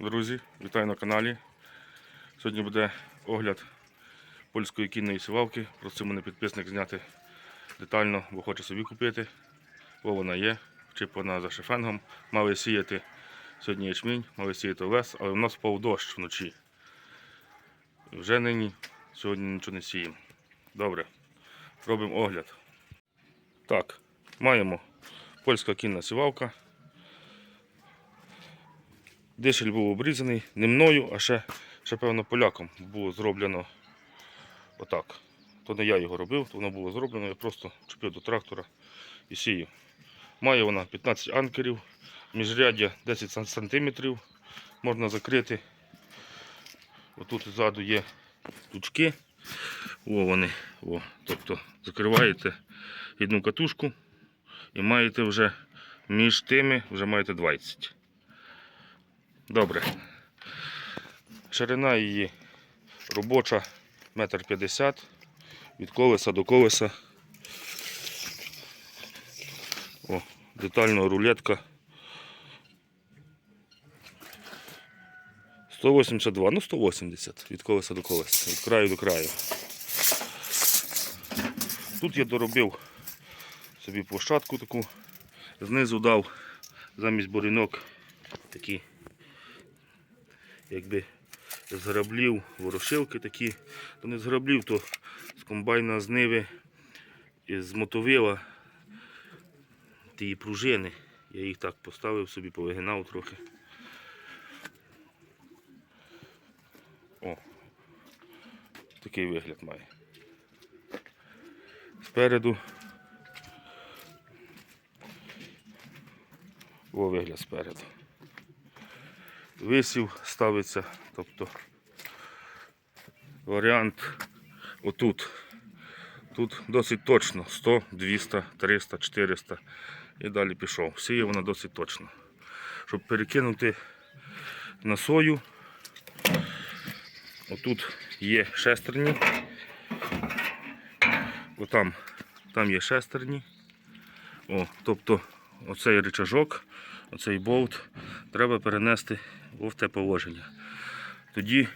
Друзі, вітаю на каналі. Сьогодні буде огляд польської кінної сівалки. Просив мене підписник зняти детально, бо хоче собі купити. Бо вона є, вчиплена за шефенгом. Мали сіяти сьогодні ячмінь, мали сіяти овес, але в нас впав дощ вночі. Вже нині сьогодні нічого не сіємо. Добре, робимо огляд. Так, маємо польська кінна сівалка. Дишель був обрізаний не мною, а ще, ще певно поляком було зроблено отак. То не я його робив, то воно було зроблено, я просто чіпив до трактора і сію. Має вона 15 анкерів, міжряддя 10 см, можна закрити. Отут ззаду є тучки. О, вони. О. Тобто закриваєте одну катушку і маєте вже між тими вже маєте 20. Добре. Ширина її робоча 1,50 м від колеса до колеса. О, детально рулетка. 182, ну 180 від колеса до колеса, від краю до краю. Тут я доробив собі площадку таку, знизу дав замість бурінок такі якби з граблів, ворошилки такі, то не з граблів, то з комбайна з ниви з мотовила ті пружини. Я їх так поставив собі, повигинав трохи. О, такий вигляд має. Спереду. О, вигляд спереду висів ставиться, тобто варіант отут. Тут досить точно 100, 200, 300, 400 і далі пішов. Сіє вона досить точно. Щоб перекинути на сою, отут є шестерні, отам там є шестерні. О, тобто оцей рычажок, оцей болт треба перенести в те положення. Тоді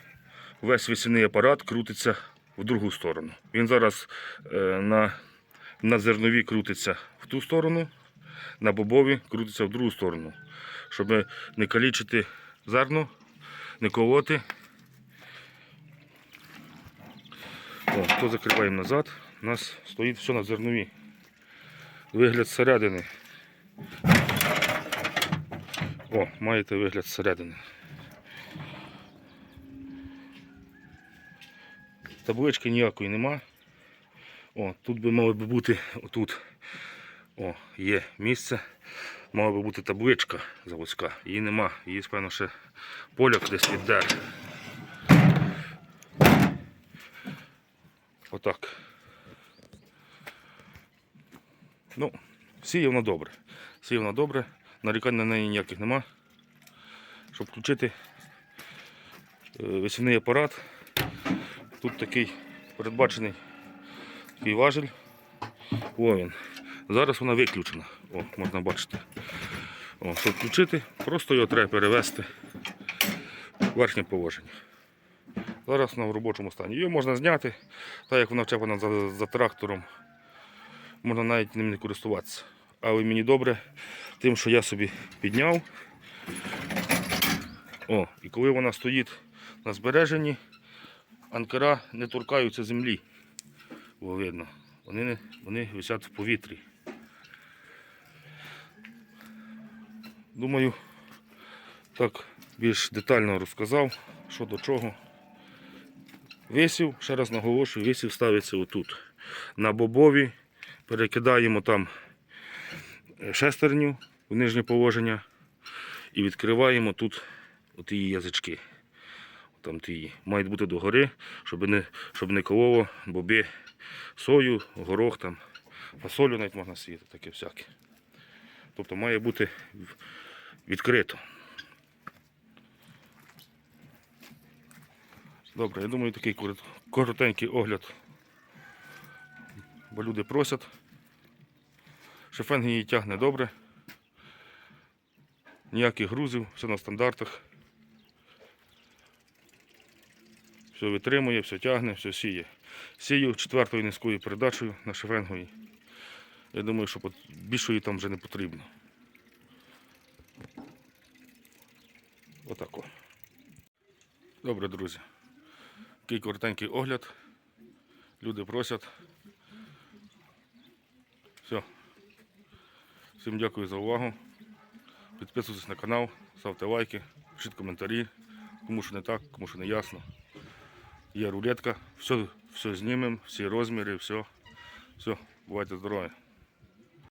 весь весільний апарат крутиться в другу сторону. Він зараз е, на, на зернові крутиться в ту сторону, на бобові крутиться в другу сторону. Щоб не калічити зерно, не колоти. О, то закриваємо назад. У нас стоїть все на зернові. Вигляд зсередини. О, маєте вигляд зсередини. Таблички ніякої нема. О, тут би мало би бути отут. О, є місце. Мала би бути табличка заводська. Її нема. Її, певно, ще поляк десь віддер. Отак. Ну, сіє воно добре. Сіє воно добре. Нарікань на неї ніяких нема. Щоб включити е, весільний апарат. Тут такий передбачений такий важель. О він. Зараз вона виключена. О, можна бачити. О, щоб включити, просто його треба перевести в верхнє положення. Зараз вона в робочому стані. Її можна зняти, так як вона вчеплена за, за трактором, можна навіть ним не користуватися. Але мені добре тим, що я собі підняв. О, і коли вона стоїть на збереженні, анкера не торкаються землі. О, видно. Вони, не, вони висять в повітрі. Думаю, так більш детально розказав, що до чого. Висів, ще раз наголошую, висів ставиться отут. На бобові перекидаємо там шестерню в нижнє положення і відкриваємо тут от її язички. Там ті мають бути догори, щоб не, щоб не кололо боби сою, горох, там, фасолю навіть можна сіяти, таке всяке. Тобто має бути відкрито. Добре, я думаю, такий коротенький огляд. Бо люди просять. Шефенг її тягне добре. Ніяких грузів, все на стандартах. Все витримує, все тягне, все сіє. Сію четвертою низькою передачею на шеренговій. Я думаю, що більшої там вже не потрібно. Отако. Добре, друзі. Такий коротенький огляд. Люди просять. Все. Всім дякую за увагу. Підписуйтесь на канал, ставте лайки, пишіть коментарі, кому що не так, кому що не ясно. Є рулетка, все, все знімемо, всі розміри, все. Все, бувайте здорові.